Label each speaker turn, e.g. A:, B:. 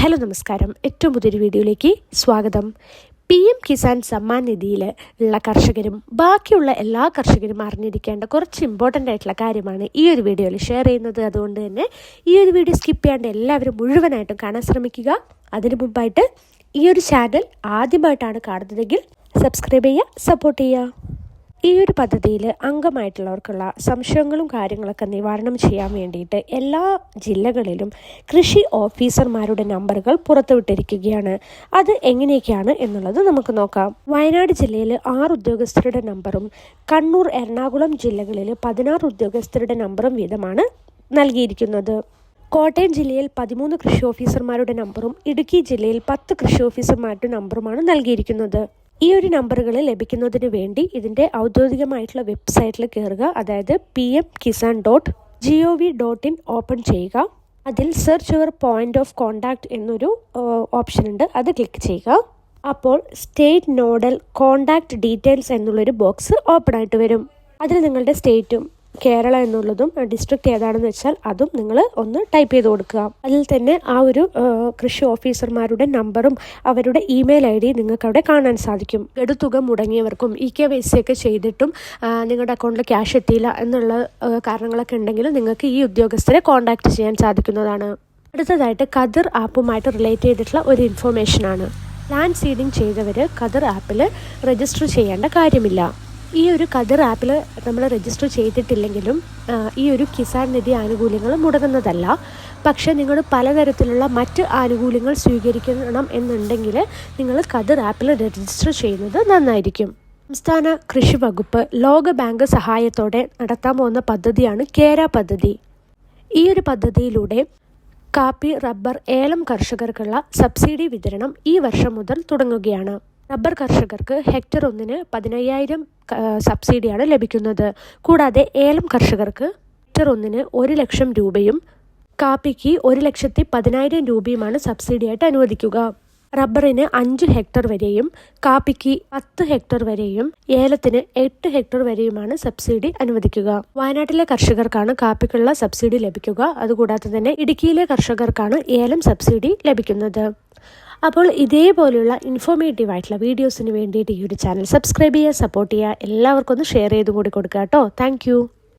A: Hello നമസ്കാരം. ഏറ്റവും പുതിയൊരു വീഡിയോയിലേക്ക് സ്വാഗതം. പി എം കിസാൻ സമ്മാൻ നിധിയിൽ ഉള്ള കർഷകരും ബാക്കിയുള്ള എല്ലാ കർഷകരും അറിഞ്ഞിരിക്കേണ്ട കുറച്ച് ഇമ്പോർട്ടന്റ് ആയിട്ടുള്ള കാര്യമാണ് ഈ ഒരു വീഡിയോയിൽ ഷെയർ ചെയ്യുന്നത്. അതുകൊണ്ട് തന്നെ ഈ ഒരു വീഡിയോ സ്കിപ്പ് ചെയ്യാണ്ട് എല്ലാവരും മുഴുവനായിട്ടും കാണാൻ ശ്രമിക്കുക. അതിനു മുമ്പായിട്ട് ഈ ഒരു ചാനൽ ആദ്യമായിട്ടാണ് കാണുന്നതെങ്കിൽ സബ്സ്ക്രൈബ് ചെയ്യുക സപ്പോർട്ട് ചെയ്യുക. ഈ ഒരു പദ്ധതിയിൽ അംഗമായിട്ടുള്ളവർക്കുള്ള സംശയങ്ങളും കാര്യങ്ങളൊക്കെ നിവാരണം ചെയ്യാൻ വേണ്ടിയിട്ട് എല്ലാ ജില്ലകളിലും കൃഷി ഓഫീസർമാരുടെ നമ്പറുകൾ പുറത്തുവിട്ടിരിക്കുകയാണ്. അത് എങ്ങനെയൊക്കെയാണ് എന്നുള്ളത് നമുക്ക് നോക്കാം. വയനാട് ജില്ലയിൽ ആറ് ഉദ്യോഗസ്ഥരുടെ നമ്പറും കണ്ണൂർ എറണാകുളം ജില്ലകളിൽ പതിനാറ് ഉദ്യോഗസ്ഥരുടെ നമ്പറും വീതമാണ് നൽകിയിരിക്കുന്നത്. കോട്ടയം ജില്ലയിൽ പതിമൂന്ന് കൃഷി ഓഫീസർമാരുടെ നമ്പറും ഇടുക്കി ജില്ലയിൽ പത്ത് കൃഷി ഓഫീസർമാരുടെ നമ്പറുമാണ് നൽകിയിരിക്കുന്നത്. ഈ ഒരു നമ്പറുകൾ ലഭിക്കുന്നതിന് വേണ്ടി ഇതിന്റെ ഔദ്യോഗികമായിട്ടുള്ള വെബ്സൈറ്റിൽ കയറുക അതായത് P M Kisan dot G O V dot in open ചെയ്യുക. അതിൽ search your point of contact എന്നൊരു ഓപ്ഷൻ ഉണ്ട്. അത് ക്ലിക്ക് ചെയ്യുക. അപ്പോൾ സ്റ്റേറ്റ് നോഡൽ കോണ്ടാക്ട് ഡീറ്റെയിൽസ് എന്നുള്ളൊരു ബോക്സ് ഓപ്പൺ ആയിട്ട് വരും. അതിൽ നിങ്ങളുടെ സ്റ്റേറ്റും കേരള എന്നുള്ളതും ഡിസ്ട്രിക്റ്റ് ഏതാണെന്ന് വെച്ചാൽ അതും നിങ്ങൾ ഒന്ന് ടൈപ്പ് ചെയ്ത് കൊടുക്കുക. അതിൽ തന്നെ ആ ഒരു കൃഷി ഓഫീസർമാരുടെ നമ്പറും അവരുടെ ഇമെയിൽ ഐ ഡി നിങ്ങൾക്ക് അവിടെ കാണാൻ സാധിക്കും. ഗഡുതുക മുടങ്ങിയവർക്കും ഇ കെ വൈ സി ഒക്കെ ചെയ്തിട്ടും നിങ്ങളുടെ അക്കൗണ്ടിൽ ക്യാഷ് എത്തിയില്ല എന്നുള്ള കാരണങ്ങളൊക്കെ ഉണ്ടെങ്കിൽ നിങ്ങൾക്ക് ഈ ഉദ്യോഗസ്ഥരെ കോൺടാക്ട് ചെയ്യാൻ സാധിക്കുന്നതാണ്. അടുത്തതായിട്ട് കതിർ ആപ്പുമായിട്ട് റിലേറ്റ് ചെയ്തിട്ടുള്ള ഒരു ഇൻഫോർമേഷനാണ് ലാൻഡ് സീഡിംഗ് ചെയ്തവർ കതിർ ആപ്പിൽ രജിസ്റ്റർ ചെയ്യേണ്ട കാര്യമില്ല. ഈ ഒരു കദർ ആപ്പിൽ നമ്മൾ രജിസ്റ്റർ ചെയ്തിട്ടില്ലെങ്കിലും ഈ ഒരു കിസാൻ നിധി ആനുകൂല്യങ്ങൾ മുടങ്ങുന്നതല്ല. പക്ഷേ നിങ്ങൾ പലതരത്തിലുള്ള മറ്റ് ആനുകൂല്യങ്ങൾ സ്വീകരിക്കണം എന്നുണ്ടെങ്കിൽ നിങ്ങൾ കദർ ആപ്പിൽ രജിസ്റ്റർ ചെയ്യുന്നത് നന്നായിരിക്കും. സംസ്ഥാന കൃഷി വകുപ്പ് ലോക ബാങ്ക് സഹായത്തോടെ നടത്താൻ പോകുന്ന പദ്ധതിയാണ് കേര പദ്ധതി. ഈ ഒരു പദ്ധതിയിലൂടെ കാപ്പി റബ്ബർ ഏലം കർഷകർക്കുള്ള സബ്സിഡി വിതരണം ഈ വർഷം മുതൽ തുടങ്ങുകയാണ്. റബ്ബർ കർഷകർക്ക് ഹെക്ടർ ഒന്നിന് പതിനയ്യായിരം സബ്സിഡിയാണ് ലഭിക്കുന്നത്. കൂടാതെ ഏലം കർഷകർക്ക് ഹെക്ടർ ഒന്നിന് ഒരു ലക്ഷം രൂപയും കാപ്പിക്ക് ഒരു ലക്ഷത്തി പതിനായിരം രൂപയുമാണ് സബ്സിഡിയായിട്ട് അനുവദിക്കുക. റബ്ബറിന് അഞ്ച് ഹെക്ടർ വരെയും കാപ്പിക്ക് പത്ത് ഹെക്ടർ വരെയും ഏലത്തിന് എട്ട് ഹെക്ടർ വരെയുമാണ് സബ്സിഡി അനുവദിക്കുക. വയനാട്ടിലെ കർഷകർക്കാണ് കാപ്പിക്കുള്ള സബ്സിഡി ലഭിക്കുക. അതുകൂടാതെ തന്നെ ഇടുക്കിയിലെ കർഷകർക്കാണ് ഏലം സബ്സിഡി ലഭിക്കുന്നത്. അപ്പോൾ ഇതേപോലെയുള്ള ഇൻഫോർമേറ്റീവ് ആയിട്ടുള്ള വീഡിയോസിന് വേണ്ടിയിട്ട് ഈ ഒരു ചാനൽ സബ്സ്ക്രൈബ് ചെയ്യുക സപ്പോർട്ട് ചെയ്യുക എല്ലാവർക്കും ഒന്ന് ഷെയർ ചെയ്ത് കൂടി കൊടുക്കുക കേട്ടോ. താങ്ക്